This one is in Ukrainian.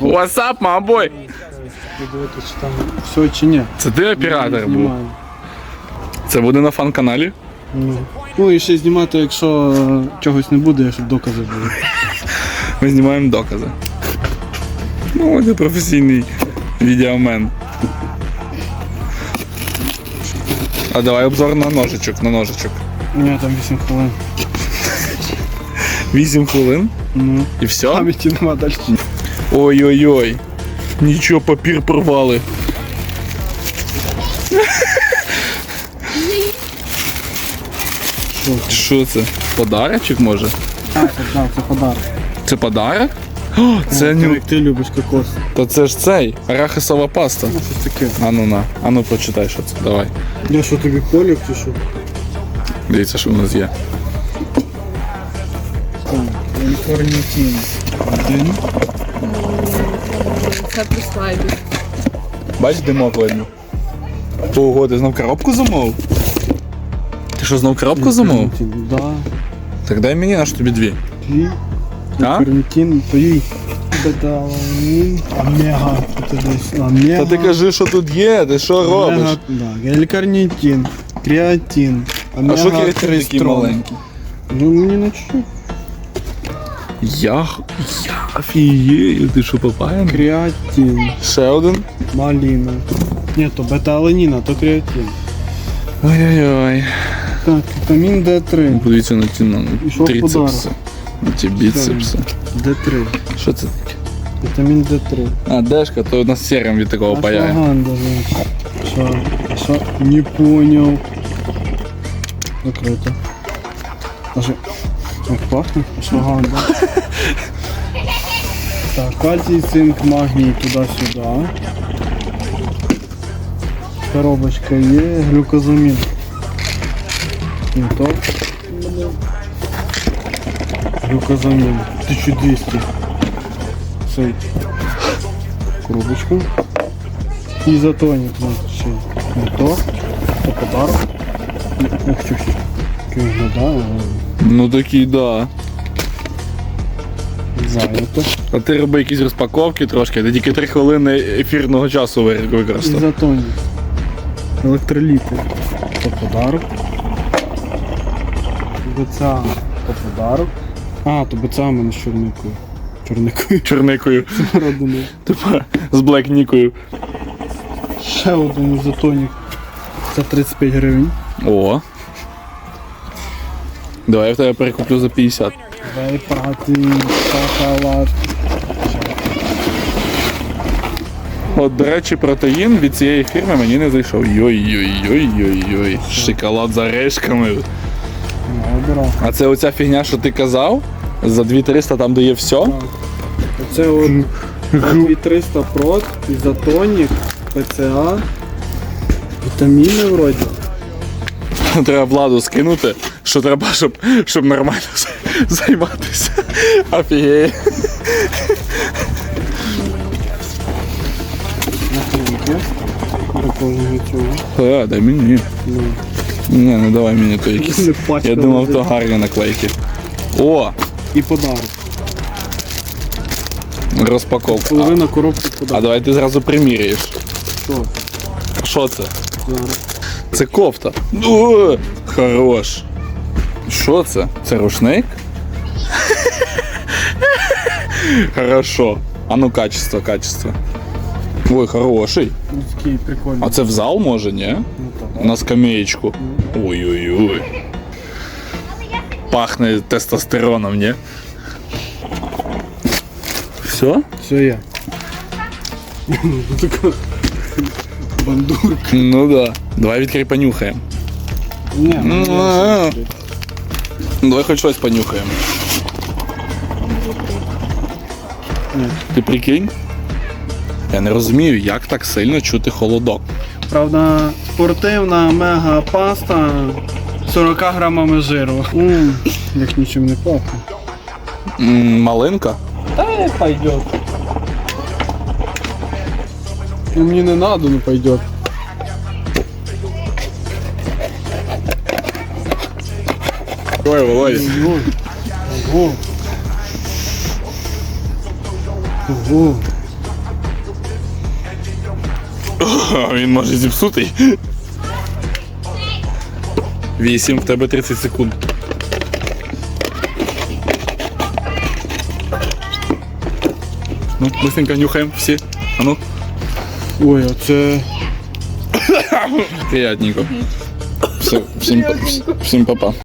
What's up, my boy? Чи там все чи ні. Це ти оператор був? Знімаю. Це буде на фан-каналі? Ну. Ну і ще знімати, якщо е, чогось не буде, щоб докази були. Ми знімаємо докази. Ну, ти професійний відеомен. А давай обзор на ножичок, на ножичок. Ні, там 8 хвилин. 8 хвилин Ну. і все? Пам'яті нема далі. Ой-ой-ой. Нічого, папір порвали. Що це? Що? Подарочок може? Так, так, так, це подарок. Це подарок? О, це ню... Як ти любиш кокос. Та це ж цей, арахисова паста. Ну, щось таке. А ну на, а ну почитай, що це. Давай. Я що тобі колік чи що? Дивіться, що в нас є. Інформативно. Один. Це при слайді. Бач, димок видно. Ого, ти знов коробку замовив? Ти що, знов коробку замовив? Да. Так дай мені аж тобі дві. Твій. А? Фермітін, твій. Беталанін. Омега. Десь. Омега. Та ти кажи, що тут є, ти що робиш? Омега, да. Гелькарнітин. Креатин. А що Омега такий маленький? Ну мені на чуть. Я, я офігею, ти що попаєм? Креатин. Ще один? Малина. Ні, то бета-аленіна, то креатин. Ой-ой-ой. Так, вітамін D3. Подивіться на ті на І що в трицепси. На ті біцепси. D3. Що це таке? Вітамін D3. А, дешка, то у нас серим від такого паяє. Ашваганда, значить. Що? Що? Не понял. Закрито. Аж... Як пахне? Ашваганда. Так, кальцій, цинк, магній туди-сюди. Коробочка є, глюкозамін. То. Глюкозамін. 1200. Цей. Коробочка. Ізотонік, значить, ще не. Це подарок. Ох, чуть Який виглядає, Ну такий, да. зайнято. А ти роби якісь розпаковки трошки, ти тільки 3 хвилини ефірного часу ви- використав. Ізотонік. Електроліти. Це подарок. БЦА. Це подарок. А, то БЦА в мене з чорникою. Чорникою. Чорникою. Родиною. Типа з блекнікою. Ще один ізотонік. Це 35 гривень. О. Давай я в тебе перекуплю за 50. Вейпати, шоколад. От, до речі, протеїн від цієї фірми мені не зайшов. Йой-йой-йой-йой-йой. Шоколад з орешками. Ну. А це оця фігня, що ти казав? За 2300 там де є все? Оце от 2300 прот, ізотонік, ПЦА, вітаміни вроді. Треба владу скинути, що треба, щоб, щоб нормально займатися. Офігеє. А, дай мені. Ну, давай мені то якісь. Я думав, то гарні наклейки. О, І подарок. розпаковка. А, Половина коробки а давай ти зразу приміряєш. Що? Що це? Зараз. Це кофта. О, хорош. Що це? Це рушник? Хорошо. А ну качество, качество. Ой, хороший. Ну, такий прикольний. А це в зал може, ні? Ну, так. На скамеечку. Ой-ой-ой. Пахне тестостероном, ні? Все? Все є. Така бандурка. Ну да. Давай відкрий понюхаємо. Ні, ну, Ну. Давай хоч щось понюхаємо. Ти прикинь? Я не розумію, як так сильно чути холодок. Правда, спортивна мега паста 40 грамами жиру. Ммм, як нічим не пахне. М, малинка? Та пойдет. Ну мне не надо, но пойдет. Ой, Володя. Ого. Ого. Ого. А, Він може зіпсутий. Вісім, в тебе 30 секунд. Ну, быстренько нюхаємо всі. А ну, Ой, а це. приятненько. Все, всім, па- всім папа.